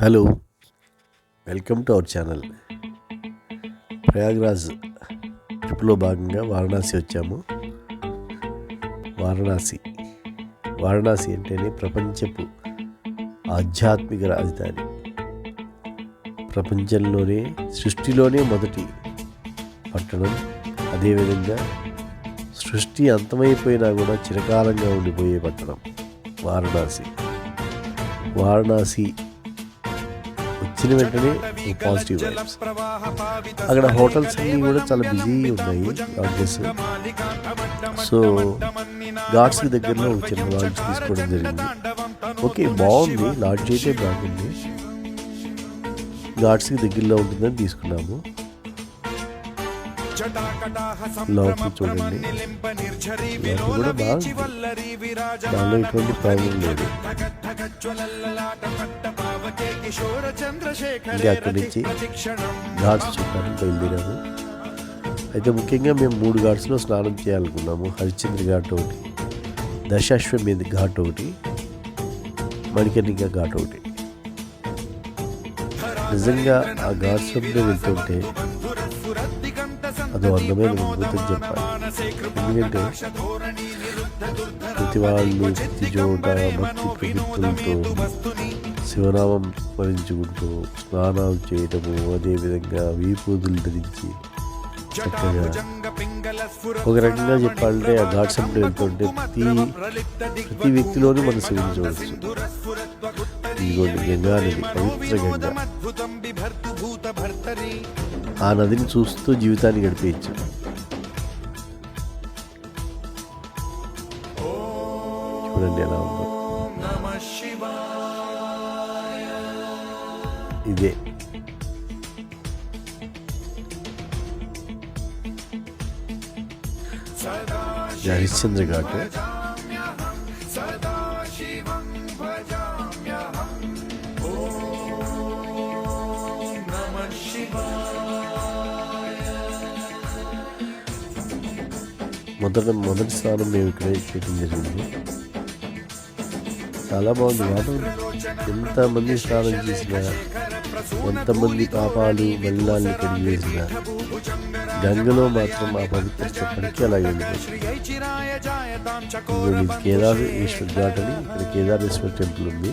Hello welcome to our channel. Prayagraj ట్రిప్లో భాగంగా వారణాసి వచ్చాము. వారణాసి వారణాసి అంటేనే ప్రపంచపు ఆధ్యాత్మిక రాజధాని. ప్రపంచంలోనే సృష్టిలోనే మొదటి పట్టణం. అదేవిధంగా సృష్టి అంతమైపోయినా కూడా చిరకాలంగా ఉండిపోయే పట్టణం వారణాసి. వారణాసి వచ్చిన వెంటనే పాజిటివ్ వైబ్స్. అక్కడ హోటల్స్ అన్నీ కూడా చాలా బిజీ ఉన్నాయి లాడ్జెస్ సో ఘాట్స్కి దగ్గరలో ఒక చిన్న లాడ్జ్ తీసుకోవడం జరిగింది. ఓకే బాగుంది లాడ్జ్ అయితే బాగుంది. ఘాట్స్కి దగ్గరలో ఉంటుందని తీసుకున్నాము. లోపల చూడండి. కూడా దానిలో ఎటువంటి ప్రాబ్లం లేదు. ఇంకా అక్కడి నుంచి ఘాట్స్ చూడడానికి బయలుదేరాము. అయితే ముఖ్యంగా మేము మూడు ఘాట్స్లో స్నానం చేయాలనుకున్నాము. హరిశ్చంద్ర ఘాట్ ఒకటి దశాశ్వమేధ ఘాట్ ఒకటి మణికర్ణిక ఘాట్ ఒకటి. నిజంగా ఆ ఘాట్స్ వెళ్తుంటే అదో అందమైన అనుభూతి చెప్పాలి ఎందుకంటే ప్రతి వాళ్ళు ప్రతి చోట భక్తి ప్రభుత్వంతో శివనామం స్మరించుకుంటూ స్నానాలు చేయటము అదేవిధంగా వీపూదులు ధరించి చక్కగా ఒక రకంగా చెప్పాలంటే ఆ ఘాట్ అంటే వెళ్తుంటే ప్రతి ప్రతి వ్యక్తిలోనూ మనం శివించవచ్చు ఇదిగోండి గంగా అనేది పవిత్ర గంగా ఆ నదిని చూస్తూ జీవితాన్ని గడిపేయచ్చు. చూడండి ఎలా ఉందో. ఇదే. హరిశ్చంద్ర ఘాట్. మొదట మొదటి స్నానం మేము ఇక్కడే చేయడం జరిగింది చాలా బాగుంది. వాటర్ ఎంతమంది స్నానం చేసినా ఎంతమంది పాపాలు మల్లాల్ని కడిగి వేసినా గంగలో మాత్రం ఆ పవిత్ర చెప్పడానికి అలాగే ఉంది. ఇది కేదారేశ్వర్ ఘాట్ అని ఇక్కడ కేదారేశ్వర్ టెంపుల్ ఉంది.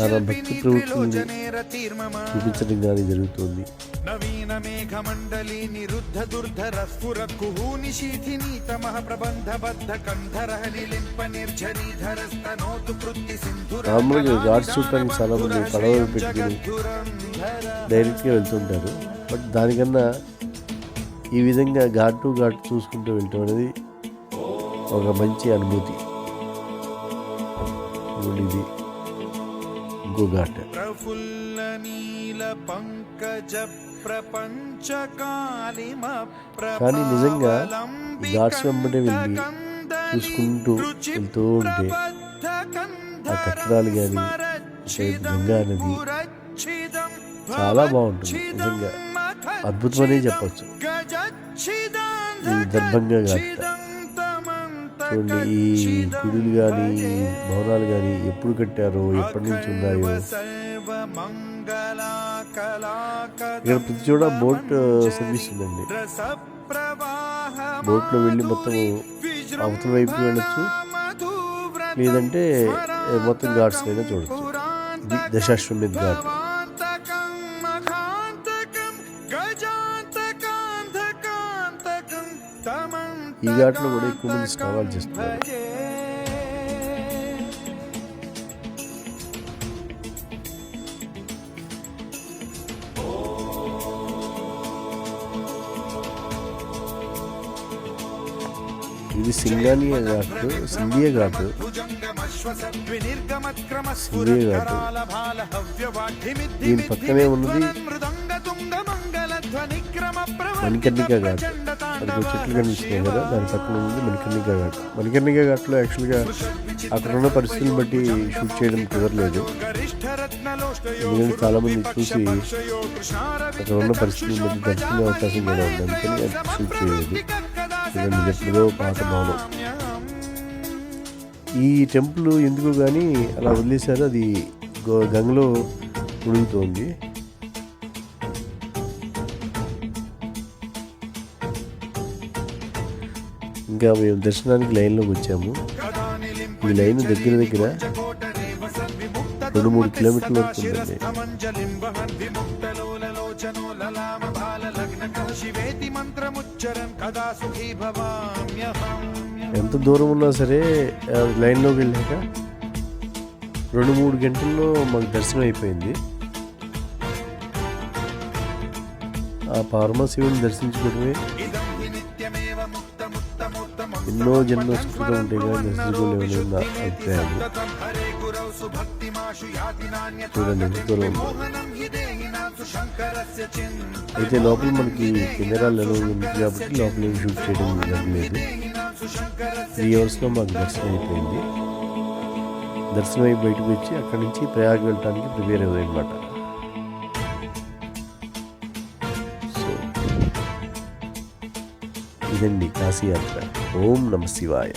చాలా భక్తి ప్రవృత్తిని చూపించడం కానీ జరుగుతుంది. నవీన మేఘమండలి నిరుద్ధ దుర్ధర స్ఫుర కుహూని శీథిని తమః ప్రబంధ బద్ధ కంధర నిలింప నిర్ఝరీధర స్తనోతు కృత్తి సింధుర నార్మల్గా ఘాట్స్ చూడటానికి చాలా మంది పడవలు పెట్టుకుని డైరెక్ట్గా వెళ్తుంటారు. బట్ దానికన్నా ఈ విధంగా ఘాట్ టు ఘాట్ చూసుకుంటూ వెళ్ళటం అనేది ఒక మంచి అనుభూతి. ఇది ఇంకో ఘాట్ ప్రఫుల్ల నీల పంకజ కానీ నిజంగా ఘాట్స్ వెంబడే వెళ్ళి చూసుకుంటూ వెళ్తూ ఉంటే ఆ కట్టడాలు కానీ గంగా నది చాలా బాగుంటుంది. నిజంగా అద్భుతమనే చెప్పచ్చు. ఈ దర్భంగా ఘాట్ చూడండి ఈ గుడులు కానీ భవనాలు కానీ ఎప్పుడు కట్టారో ఎప్పటి నుంచి ఉన్నాయో. ఇక్కడ ప్రతి చోట బోట్ సర్వీస్ ఉందండి. బోట్లో వెళ్ళి మొత్తం అవతల వైపు వెళ్ళొచ్చు. లేదంటే మొత్తం ఘాట్స్ అయినా చూడొచ్చు. ఇది దశాశ్వమేధ్ ఘాట్. ఈ ఘాట్లో కూడా ఎక్కువ మంది స్నానాలు చేస్తున్నారు. ఇది సింగానియా ఘాట్ సింధియా ఘాట్. సింధియా ఘాట్. దీని పక్కనే ఉన్నది మణికర్ణిక ఘాట్. అది చెట్లు కనిపిస్తున్నాయి కదా దాని పక్కన ఉంది మణికర్ణిక ఘాట్. మణికర్ణిక ఘాట్లో యాక్చువల్గా అక్కడ ఉన్న పరిస్థితులను బట్టి షూట్ చేయడం కుదరలేదు. ఎందుకంటే చాలామంది చూసి అక్కడ ఉన్న పరిస్థితులను బట్టి దర్శించే అవకాశం కూడా ఉంది. అందుకని అది షూట్ చేయలేదు. ఇదండి ఎప్పుడో పాత భవనం. ఈ టెంపుల్ ఎందుకు కానీ అలా వదిలేశారు అది గో- గంగలో మునుగుతోంది ఇంకా మేము దర్శనానికి లైన్లోకి వచ్చాము. ఈ లైన్ దగ్గర దగ్గర రెండు మూడు కిలోమీటర్ల వరకు ఎంత దూరం ఉన్నా సరే లైన్లోకి వెళ్ళాక రెండు మూడు గంటల్లో మాకు దర్శనం అయిపోయింది. ఆ పారమశివుని దర్శించుకోవడమే ఎన్నో జన్మ సుఖంగా ఉంటాయి కానీ దర్శించుకోలేమని చూడండి ఎంత దూరం అయితే లోపల మనకి కెమెరాలు ఎలా ఉంది కాబట్టి లోపల ఏం షూట్ చేయడం జరగలేదు. త్రీ అవర్స్లో మాకు దర్శనం అయిపోయింది. దర్శనం అయి బయటకు వచ్చి అక్కడి నుంచి ప్రయాగ వెళ్ళడానికి ప్రిపేర్ అయ్యింది అనమాట இதன் நிகாசி யாத்திரை ஓம் நம சிவாய.